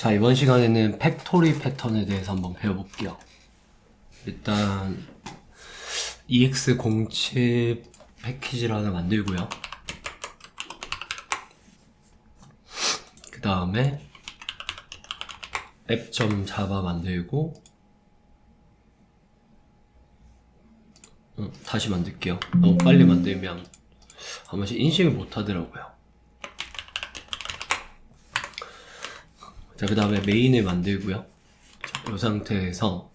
자, 이번 시간에는 팩토리 패턴에 대해서 한번 배워볼게요. 일단, EX07 패키지를 하나 만들고요. 그 다음에 앱.java 만들고 어, 다시 만들게요. 너무 빨리 만들면 한 번씩 인식을 못 하더라고요. 자, 그 다음에 메인을 만들고요. 이 상태에서,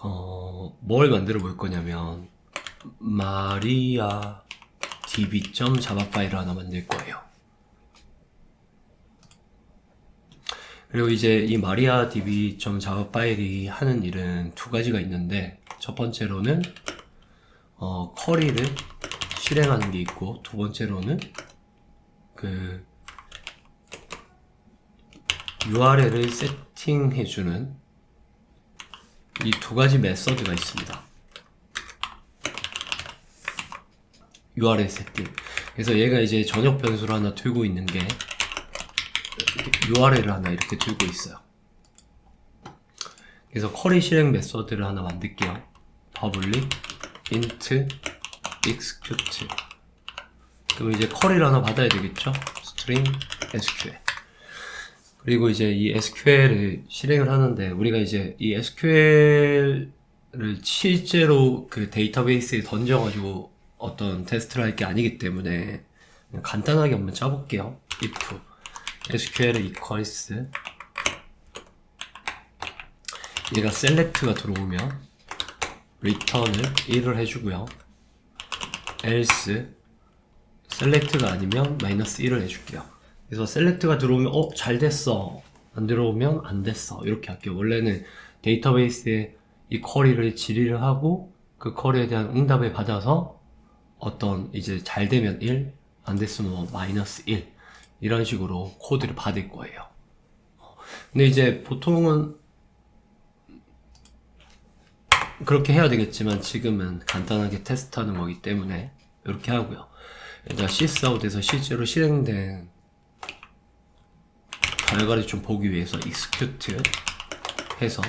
어, 뭘 만들어 볼 거냐면, 마리아 db.java 파일을 하나 만들 거예요. 그리고 이제 이 마리아 db.java 파일이 하는 일은 두 가지가 있는데, 첫 번째로는, 어, 쿼리를 실행하는 게 있고, 두 번째로는, 그, URL을 세팅해주는 이 두 가지 메서드가 있습니다. URL 세팅. 그래서 얘가 이제 전역 변수를 하나 들고 있는 게 URL을 하나 이렇게 들고 있어요. 그래서 쿼리 실행 메서드를 하나 만들게요. public int execute. 그럼 이제 쿼리를 하나 받아야 되겠죠? string sql. 그리고 이제 이 SQL을 실행을 하는데 우리가 이제 이 SQL을 실제로 그 데이터베이스에 던져가지고 어떤 테스트를 할 게 아니기 때문에 간단하게 한번 짜볼게요. if SQL equals 얘가 select가 들어오면 return을 1을 해주고요. else select가 아니면 마이너스 1을 해줄게요. 그래서 셀렉트가 들어오면 어 잘 됐어. 안 들어오면 안 됐어. 이렇게 할게요. 원래는 데이터베이스에 이 쿼리를 질의를 하고 그 쿼리에 대한 응답을 받아서 어떤 이제 잘 되면 1, 안 됐으면 뭐 마이너스 1 이런 식으로 코드를 받을 거예요. 근데 이제 보통은 그렇게 해야 되겠지만 지금은 간단하게 테스트하는 거기 때문에 이렇게 하고요. 일단 시스아웃에서 실제로 실행된 결과를 좀 보기 위해서 execute 해서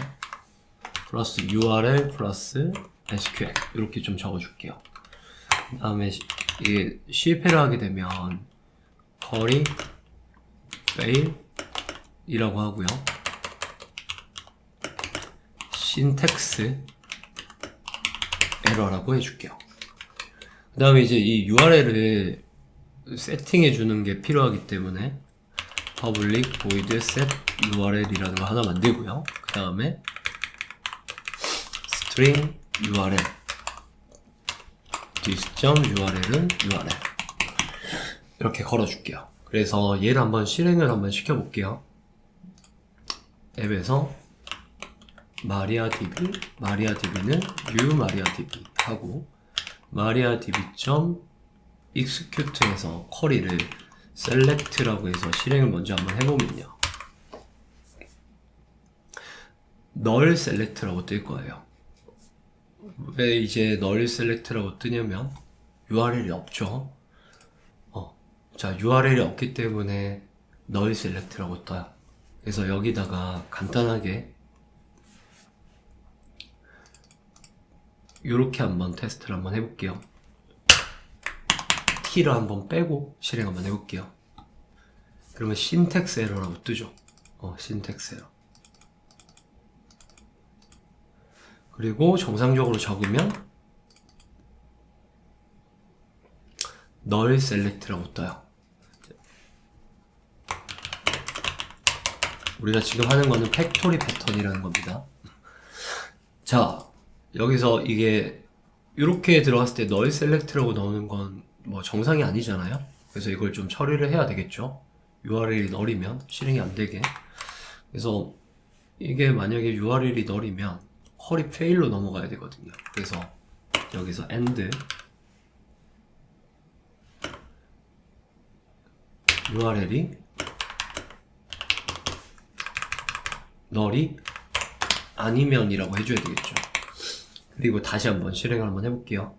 플러스 url 플러스 sql 이렇게 좀 적어줄게요. 그 다음에 이게 실패를 하게 되면 거리 fail 이라고 하고요. syntax 에러라고 해줄게요. 그 다음에 이제 이 URL을 세팅해 주는 게 필요하기 때문에 public void set url이라는 거 하나 만들고요. 그 다음에 string url this.url은 url 이렇게 걸어줄게요. 그래서 얘를 한번 실행을 한번 시켜볼게요. 앱에서 mariadb, mariadb는 new mariadb 하고 mariadb.execute에서 쿼리를 select라고 해서 실행을 먼저 한번 해보면요. null select라고 뜰 거예요. 왜 이제 null select라고 뜨냐면 URL이 없죠. 어, 자 URL이 없기 때문에 null select라고 떠요. 그래서 여기다가 간단하게 이렇게 한번 테스트를 한번 해볼게요. T를 한번 빼고 실행 한번 해볼게요. 그러면 신텍스 에러라고 뜨죠. 어, 신텍스 에러. 그리고 정상적으로 적으면 null select라고 떠요. 우리가 지금 하는 거는 팩토리 패턴이라는 겁니다. 자, 여기서 이게 이렇게 들어갔을 때 null select라고 나오는 건 뭐 정상이 아니잖아요. 그래서 이걸 좀 처리를 해야 되겠죠. URL이 널이면 실행이 안 되게. 그래서 이게 만약에 URL이 널이면 쿼리 fail로 넘어가야 되거든요. 그래서 여기서 end URL이 널이 아니면이라고 해줘야 되겠죠. 그리고 다시 한번 실행을 한번 해볼게요.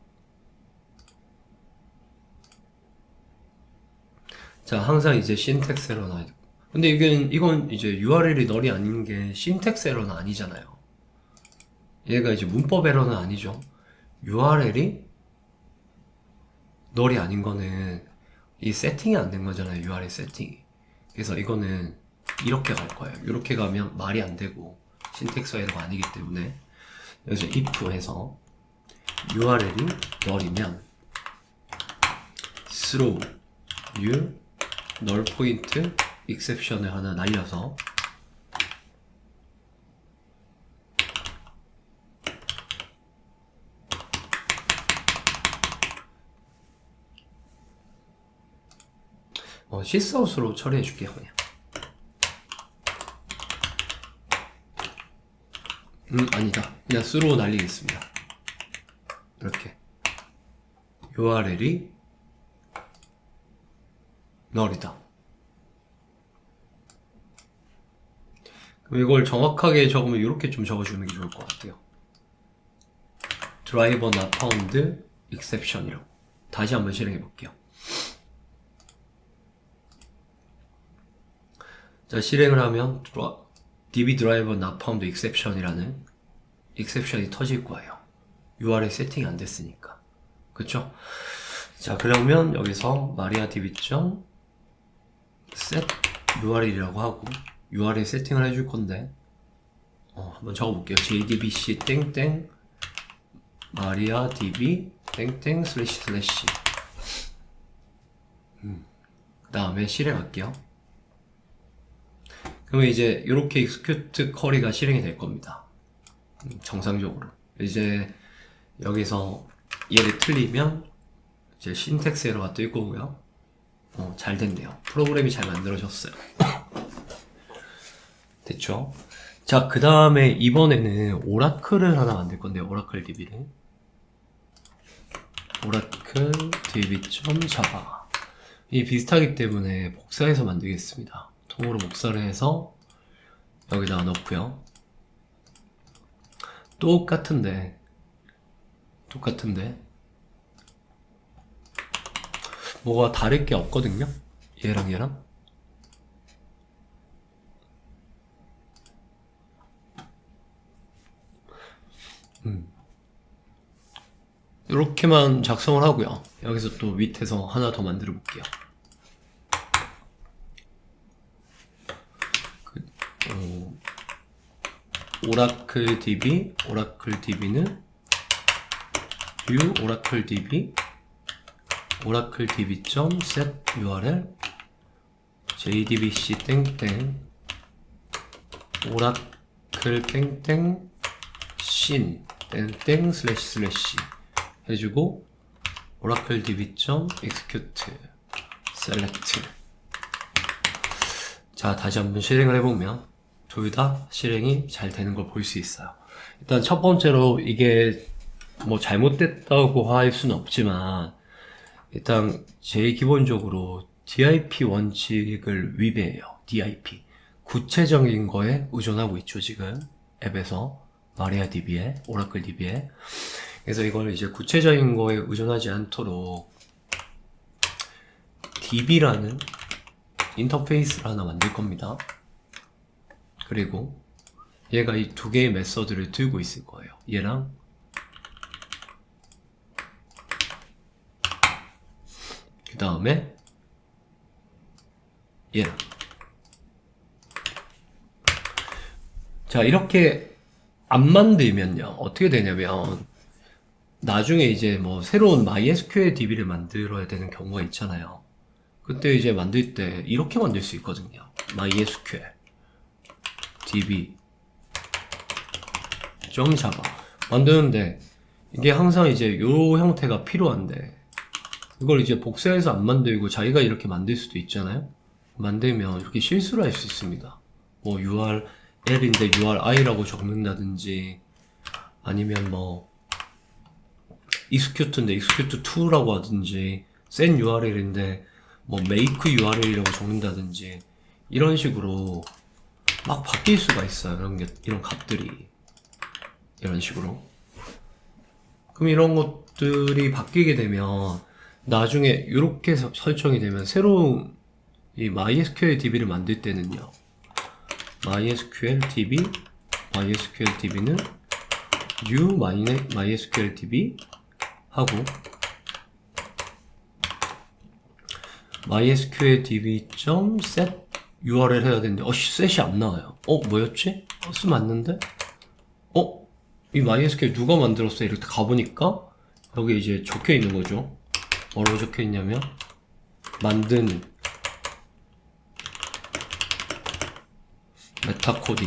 자, 항상 이제 신텍스로 나 근데 이건, 이건 이제 URL이 널이 아닌 게 신텍스 에러는 아니잖아요. 얘가 이제 문법 에러는 아니죠. URL이 널이 아닌 거는 이 세팅이 안 된 거잖아요. URL 세팅이. 그래서 이거는 이렇게 갈 거예요. 이렇게 가면 말이 안 되고 신텍스 에러가 아니기 때문에 여기서 if 해서 URL이 널이면 throw you 널 포인트 exception을 하나 날려서. 어, 시스아웃으로 처리해 줄게요. 그냥 음 아니다. 그냥 스로 날리겠습니다. 이렇게. URL이 널이다 그럼 이걸 정확하게 적으면 이렇게 좀 적어주는 게 좋을 것 같아요 드라이버 not found exception이라고 다시 한번 실행해 볼게요 자 실행을 하면 드라- db driver not found exception이라는 exception이 터질 거예요. URL 세팅이 안 됐으니까. 그쵸? 자 그러면 여기서 maria db set URL이라고 하고 URL 세팅을 해줄 건데 어, 한번 적어볼게요. jdbc 땡땡 maria db 땡땡 슬래시 슬래시 음, 그 다음에 실행 할게요. 그러면 이제 이렇게 execute 쿼리가 실행이 될 겁니다. 음, 정상적으로. 이제 여기서 얘를 틀리면 이제 신텍스 에러가 뜰 거고요. 어, 잘 됐네요. 프로그램이 잘 만들어졌어요. 됐죠? 자, 그 다음에 이번에는 오라클을 하나 만들 건데요. 오라클 DB를. 오라클 db.java. 이 비슷하기 때문에 복사해서 만들겠습니다. 통으로 복사를 해서 여기다가 넣고요. 똑같은데 똑같은데 뭐가 다를 게 없거든요. 얘랑 얘랑 음. 이렇게만 작성을 하고요. 여기서 또 밑에서 하나 더 만들어 볼게요. 어, 오라클 DB, 오라클 DB는 view 오라클 DB, 오라클 DB set URL, JDBC 땡땡, 오라클 땡땡, 신 땡땡 슬래시 슬래시 해주고 오라클 DB execute select 자, 다시 한번 실행을 해보면 둘 다 실행이 잘 되는 걸 볼 수 있어요. 일단 첫 번째로 이게 뭐 잘못됐다고 할 수는 없지만 일단 제일 기본적으로 DIP 원칙을 위배해요. DIP. 구체적인 거에 의존하고 있죠, 지금. 앱에서. 마리아 DB에, 오라클 DB에. 그래서 이걸 이제 구체적인 거에 의존하지 않도록 DB라는 인터페이스를 하나 만들 겁니다. 그리고 얘가 이 두 개의 메서드를 들고 있을 거예요. 얘랑 그 다음에 얘랑 자 이렇게 안 만들면요 어떻게 되냐면 나중에 이제 뭐 새로운 MySQL DB를 만들어야 되는 경우가 있잖아요. 그때 이제 만들 때 이렇게 만들 수 있거든요. MySQL DB 점 잡아 만드는데 이게 항상 이제 요 형태가 필요한데 이걸 이제 복사해서 안 만들고 자기가 이렇게 만들 수도 있잖아요. 만들면 이렇게 실수를 할 수 있습니다. 뭐 URL인데 URI라고 적는다든지 아니면 뭐 execute인데 execute2라고 하든지 send URL인데 뭐 make URL이라고 적는다든지 이런 식으로 막 바뀔 수가 있어요. 이런 게 이런 값들이 이런 식으로. 그럼 이런 것들이 바뀌게 되면 나중에 이렇게 설정이 되면 새로운 이 MySQL DB를 만들 때는요. MySQL DB, MySQL DB는 new MySQL DB 하고 MySQL DB.set URL 해야 되는데 어 셋이 안 나와요. 어 뭐였지? 어, 쓰 맞는데? 어? 이 MySQL 누가 만들었어? 이렇게 가보니까 여기 이제 적혀 있는 거죠. 뭐라고 적혀 있냐면 만든 메타코딩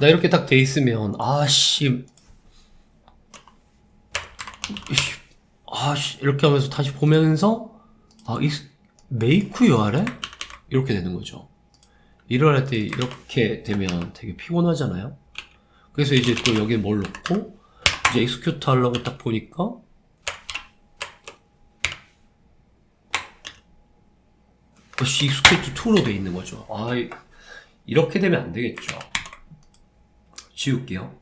나 이렇게 딱 돼 있으면 아씨 아씨 이렇게 하면서 다시 보면서 아 이 메이크 URL 이렇게 되는 거죠. 일을 할 때 이렇게 되면 되게 피곤하잖아요. 그래서 이제 또 여기에 뭘 넣고 이제 익스큐트 하려고 딱 보니까 역시 익스큐트 2로 돼 있는 거죠. 아 이- 이렇게 되면 안 되겠죠. 지울게요.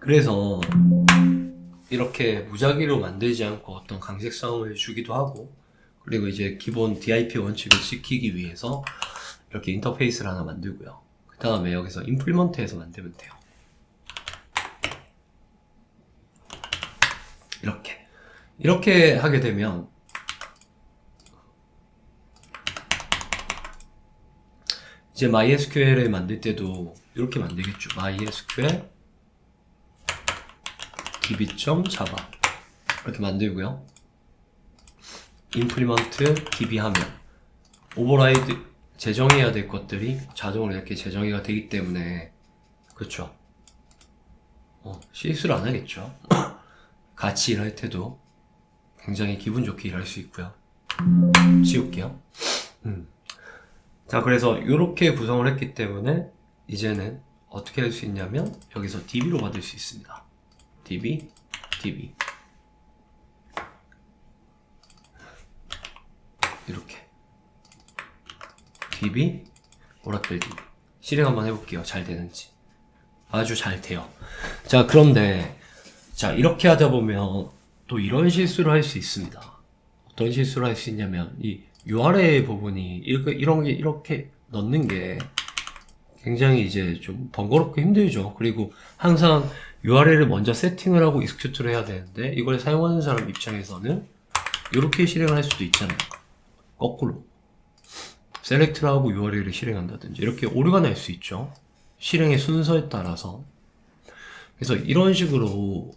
그래서 이렇게 무작위로 만들지 않고 어떤 강색성을 주기도 하고 그리고 이제 기본 DIP 원칙을 지키기 위해서 이렇게 인터페이스를 하나 만들고요. 그 다음에 여기서 임플리먼트해서 만들면 돼요. 이렇게 이렇게 하게 되면 이제 MySQL을 만들 때도 이렇게 만들겠죠. MySQL db.java 이렇게 만들고요. implement db 하면 오버라이드 재정해야 될 것들이 자동으로 이렇게 재정의가 되기 때문에 그렇죠. 어, 실수를 안 하겠죠. 같이 일할 때도 굉장히 기분 좋게 일할 수 있고요. 지울게요. 음. 자, 그래서 이렇게 구성을 했기 때문에 이제는 어떻게 할 수 있냐면 여기서 db로 받을 수 있습니다. db, db. 이렇게. db, 오라클 db. 실행 한번 해볼게요. 잘 되는지. 아주 잘 돼요. 자, 그런데, 자, 이렇게 하다 보면 또 이런 실수를 할 수 있습니다. 어떤 실수를 할 수 있냐면, 이 URL 부분이 이렇게, 이런 게 이렇게 넣는 게 굉장히 이제 좀 번거롭고 힘들죠. 그리고 항상 URL을 먼저 세팅을 하고 익스큐트를 해야 되는데, 이걸 사용하는 사람 입장에서는 이렇게 실행을 할 수도 있잖아요. 거꾸로. 셀렉트를 하고 URL을 실행한다든지, 이렇게 오류가 날 수 있죠. 실행의 순서에 따라서. 그래서 이런 식으로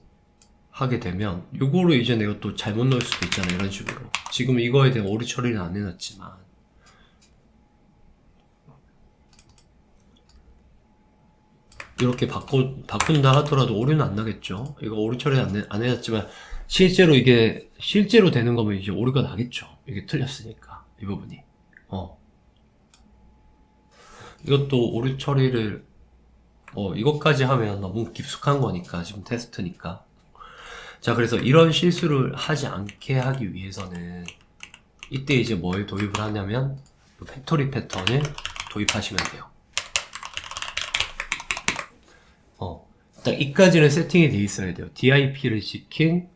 하게 되면 요거를 이제 내가 또 잘못 넣을 수도 있잖아 이런 식으로. 지금 이거에 대한 오류 처리는 안 해놨지만. 이렇게 바꿔, 바꾼다 하더라도 오류는 안 나겠죠? 이거 오류 처리 안, 해, 안 해놨지만 실제로 이게 실제로 되는 거면 이제 오류가 나겠죠? 이게 틀렸으니까 이 부분이. 어. 이것도 오류 처리를 어, 이것까지 하면 너무 깊숙한 거니까, 지금 테스트니까. 자, 그래서 이런 실수를 하지 않게 하기 위해서는, 이때 이제 뭘 도입을 하냐면, 이 팩토리 패턴을 도입하시면 돼요. 어, 딱 이까지는 세팅이 돼 있어야 돼요. DIP를 지킨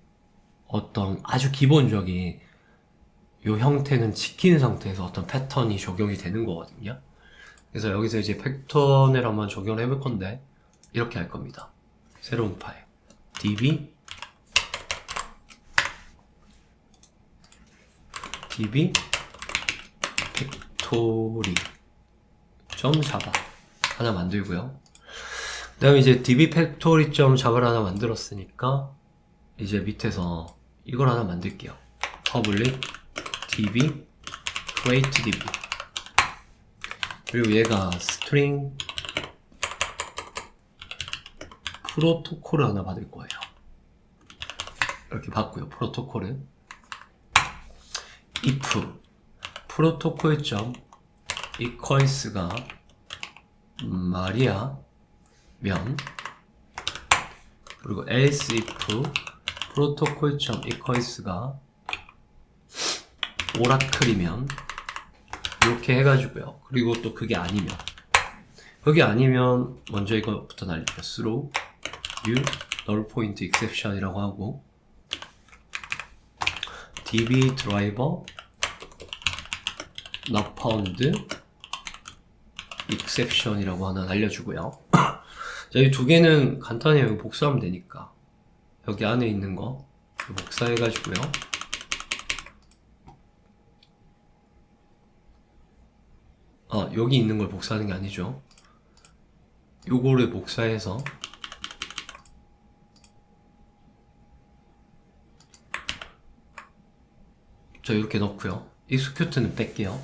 어떤 아주 기본적인 요 형태는 지킨 상태에서 어떤 패턴이 적용이 되는 거거든요. 그래서 여기서 이제 패턴을 한번 적용을 해볼 건데 이렇게 할 겁니다. 새로운 파일 db db 팩토리 점 자바 하나 만들고요. 그 다음에 이제 db 팩토리 점 자바를 하나 만들었으니까 이제 밑에서 이걸 하나 만들게요. public db create db 그리고 얘가 스트링 프로토콜을 하나 받을 거예요. 이렇게 받고요. 프로토콜은 if 프로토콜 점 equals가 마리아 면 그리고 else if 프로토콜 점 equals가 오라클이면 이렇게 해가지고요. 그리고 또 그게 아니면 그게 아니면 먼저 이거부터 날릴게요. throw new null point exception이라고 하고 db driver not found exception이라고 하나 날려주고요. 자, 이 두 개는 간단해요. 이거 복사하면 되니까. 여기 안에 있는 거 복사해가지고요. 아, 여기 있는 걸 복사하는 게 아니죠. 요거를 복사해서 자, 이렇게 넣고요. execute는 뺄게요.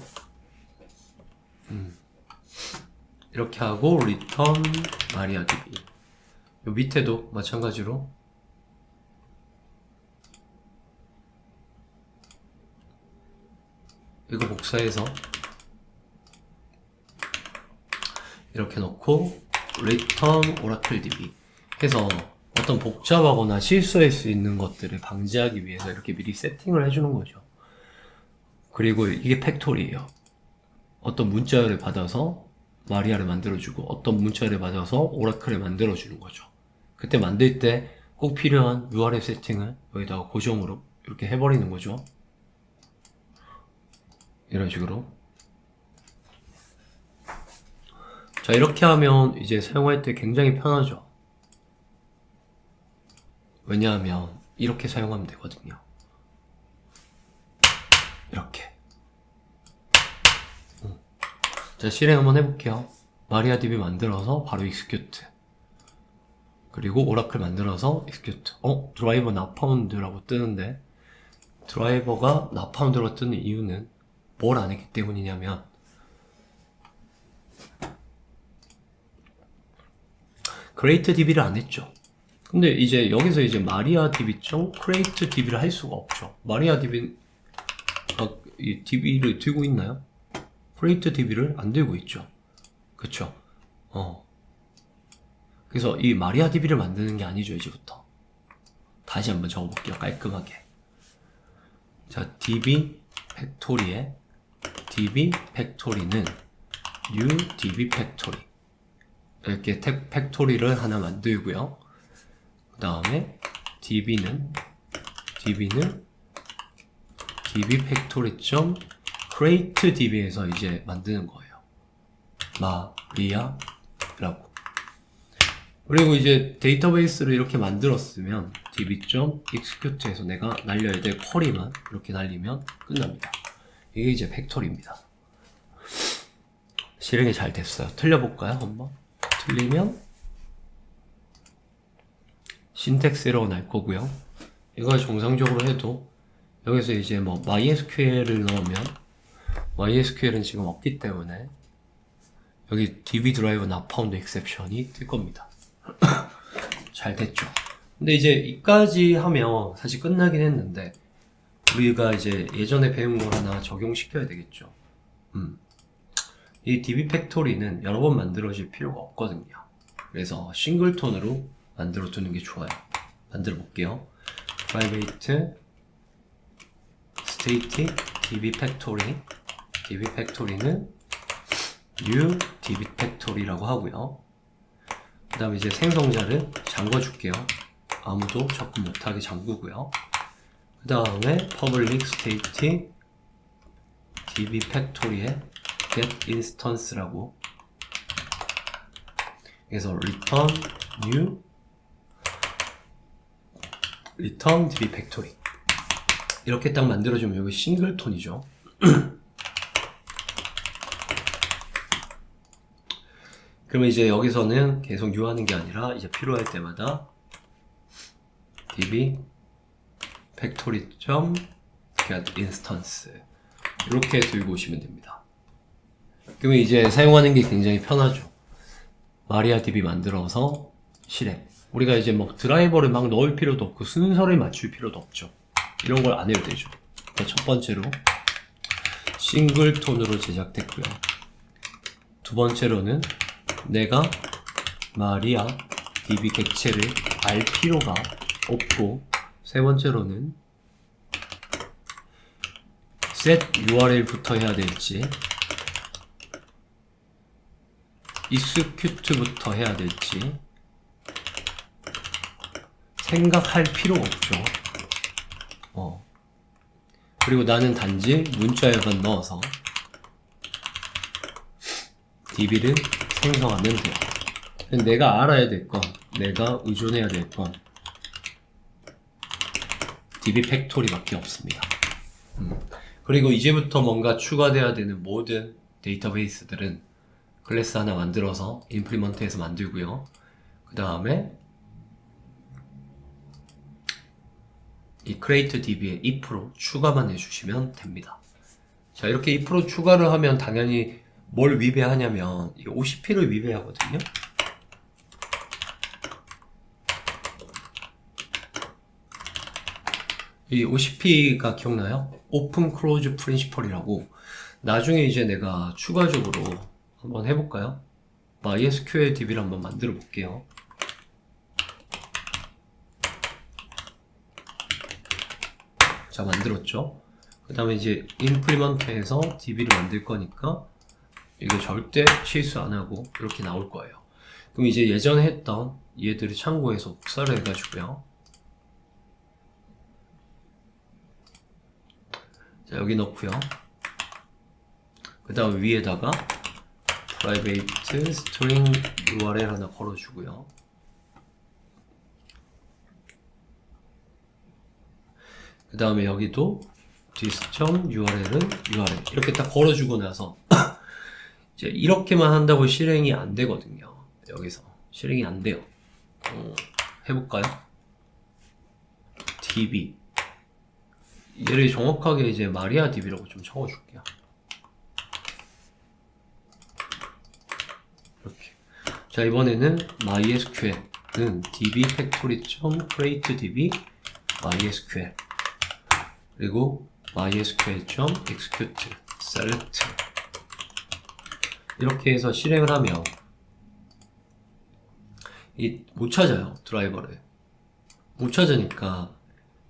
음. 이렇게 하고 return mariadb 요 밑에도 마찬가지로 이거 복사해서 이렇게 넣고 return oracle db 해서 어떤 복잡하거나 실수할 수 있는 것들을 방지하기 위해서 이렇게 미리 세팅을 해주는 거죠. 그리고 이게 팩토리예요. 어떤 문자를 받아서 마리아를 만들어주고 어떤 문자를 받아서 오라클을 만들어주는 거죠. 그때 만들 때 꼭 필요한 URL 세팅을 여기다가 고정으로 이렇게 해버리는 거죠. 이런 식으로. 자, 이렇게 하면 이제 사용할 때 굉장히 편하죠. 왜냐하면 이렇게 사용하면 되거든요. 이렇게. 음. 자, 실행 한번 해볼게요. 마리아DB 만들어서 바로 execute. 그리고 오라클 만들어서 execute. 어? 드라이버 found라고 뜨는데 드라이버가 found라고 뜨는 이유는 뭘 안 했기 때문이냐면 create db를 안 했죠. 근데 이제 여기서 이제 마리아 db.create create db를 할 수가 없죠. 마리아 db 아, 이 db를 들고 있나요? create db를 안 들고 있죠. 그쵸? 어. 그래서 이 마리아 db를 만드는 게 아니죠, 이제부터. 다시 한번 적어볼게요, 깔끔하게. 자, db 팩토리에 db 팩토리는 u db 팩토리 이렇게 텍 팩토리를 하나 만들고요. 그 다음에 db는 db는 db 팩토리 점 create db에서 이제 만드는 거예요. 마리아라고. 그리고 이제 데이터베이스를 이렇게 만들었으면 db.execute에서 내가 날려야 될 쿼리만 이렇게 날리면 끝납니다. 이게 이제 팩토리입니다. 실행이 잘 됐어요. 틀려볼까요? 한번? 틀리면 신텍스 에러가 날 거고요. 이걸 정상적으로 해도 여기서 이제 뭐 MySQL을 넣으면 MySQL은 지금 없기 때문에 여기 DB 드라이브 not found exception이 뜰 겁니다. 잘 됐죠. 근데 이제 이까지 하면 사실 끝나긴 했는데 우리가 이제 예전에 배운 걸 하나 적용시켜야 되겠죠. 음. 이 DB 팩토리는 여러 번 만들어질 필요가 없거든요. 그래서 싱글톤으로 만들어 두는 게 좋아요. 만들어 볼게요. private static db factory db factory는 new db factory라고 하고요. 그 다음에 이제 생성자를 잠궈 줄게요. 아무도 접근 못하게 잠그고요. 그 다음에 public static db factory에 get instance라고 그래서 return new return db factory 이렇게 딱 만들어주면 여기 싱글톤이죠. 그러면 이제 여기서는 계속 유하는 게 아니라 이제 필요할 때마다 db factory get instance 이렇게 들고 오시면 됩니다. 그러면 이제 사용하는 게 굉장히 편하죠. 마리아 DB 만들어서 실행. 우리가 이제 뭐 드라이버를 막 넣을 필요도 없고 순서를 맞출 필요도 없죠. 이런 걸 안 해도 되죠. 그러니까 첫 번째로 싱글톤으로 제작됐고요. 두 번째로는 내가 마리아 DB 객체를 알 필요가 없고 세 번째로는 set URL부터 해야 될지 execute부터 해야 될지 생각할 필요가 없죠. 어. 그리고 나는 단지 문자에만 넣어서 DB를 생성하면 돼요. 내가 알아야 될 건, 내가 의존해야 될 건, DB 팩토리밖에 없습니다. 음. 그리고 이제부터 뭔가 추가돼야 되는 모든 데이터베이스들은 클래스 하나 만들어서 임플리먼트해서 만들고요. 그 다음에 이 create db에 if로 추가만 해주시면 됩니다. 자 이렇게 if로 추가를 하면 당연히 뭘 위배하냐면 이 OCP를 위배하거든요. 이 OCP가 기억나요? 오픈 클로즈 프린시펄이라고 나중에 이제 내가 추가적으로 한번 해볼까요? MySQL DB를 한번 만들어 볼게요. 자 만들었죠. 그 다음에 이제 임플리먼트에서 DB를 만들 거니까 이거 절대 실수 안 하고 이렇게 나올 거예요. 그럼 이제 예전에 했던 얘들을 참고해서 복사를 해가지고요. 자 여기 넣고요. 그 다음 위에다가 private string URL 하나 걸어주고요. 그 다음에 여기도 this.url은 URL 이렇게 딱 걸어주고 나서 이제 이렇게만 한다고 실행이 안 되거든요. 여기서 실행이 안 돼요. 어, 해볼까요? db 얘를 정확하게 이제 마리아 db라고 좀 적어줄게요. 이렇게. 자 이번에는 MySQL은 db factory.create db MySQL 그리고 mysql.execute select 이렇게 해서 실행을 하면 이 못 찾아요 드라이버를. 못 찾으니까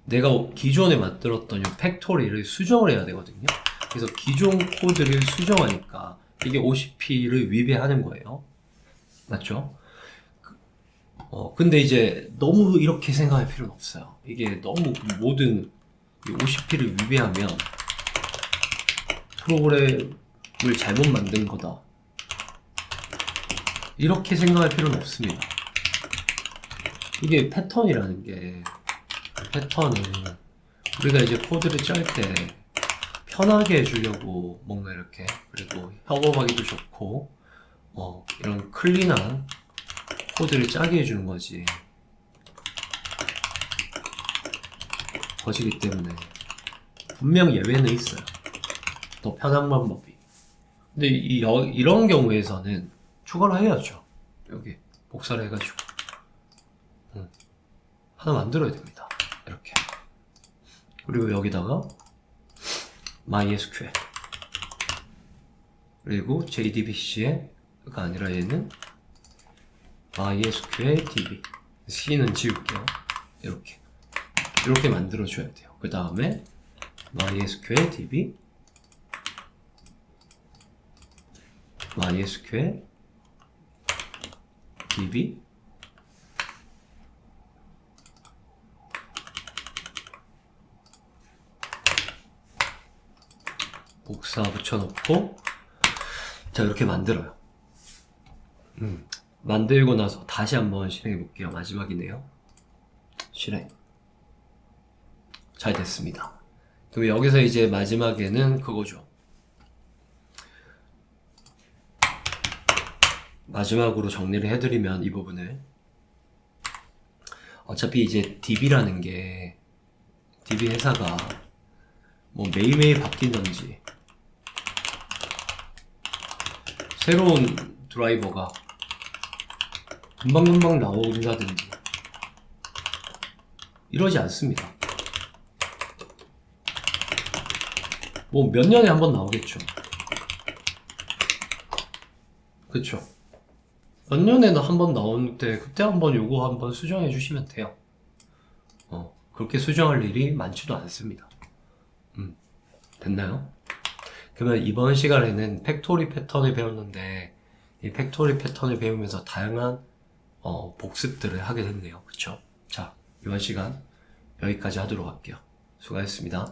내가 기존에 만들었던 이 팩토리를 수정을 해야 되거든요. 그래서 기존 코드를 수정하니까 이게 OCP를 위배하는 거예요. 맞죠? 어, 근데 이제 너무 이렇게 생각할 필요는 없어요. 이게 너무 모든 이 OCP를 위배하면 프로그램을 잘못 만든 거다. 이렇게 생각할 필요는 없습니다. 이게 패턴이라는 게 패턴은 우리가 이제 코드를 짤 때 편하게 해주려고 뭔가 이렇게 그리고 협업하기도 좋고 어, 이런 클린한 코드를 짜게 해주는 거지. 것이기 때문에 분명 예외는 있어요. 더 편한 방법이. 근데 이, 여- 이런 경우에서는 추가를 해야죠. 여기 복사를 해가지고 음. 하나 만들어야 됩니다. 이렇게 그리고 여기다가 MySQL 그리고 JDBC가 아니라 얘는 MySQL DB C는 지울게요. 이렇게 이렇게 만들어줘야 돼요. 그 다음에 MySQL DB MySQL DB 복사 붙여놓고 자 이렇게 만들어요. 음, 만들고 나서 다시 한번 실행해 볼게요. 마지막이네요. 실행. 잘 됐습니다. 그럼 여기서 이제 마지막에는 그거죠. 마지막으로 정리를 해드리면 이 부분을 어차피 이제 DB라는 게 DB 회사가 뭐 매일매일 바뀐던지 새로운 드라이버가 금방금방 나온다든지 이러지 않습니다. 뭐 몇 년에 한 번 나오겠죠. 그쵸. 몇 년에는 한번때 그때 한 번 요거 한번 수정해 주시면 돼요. 어, 그렇게 수정할 일이 많지도 않습니다. 음, 됐나요? 그러면 이번 시간에는 팩토리 패턴을 배웠는데 이 팩토리 패턴을 배우면서 다양한 어, 복습들을 하게 됐네요. 그쵸? 자, 이번 시간 여기까지 하도록 할게요. 수고하셨습니다.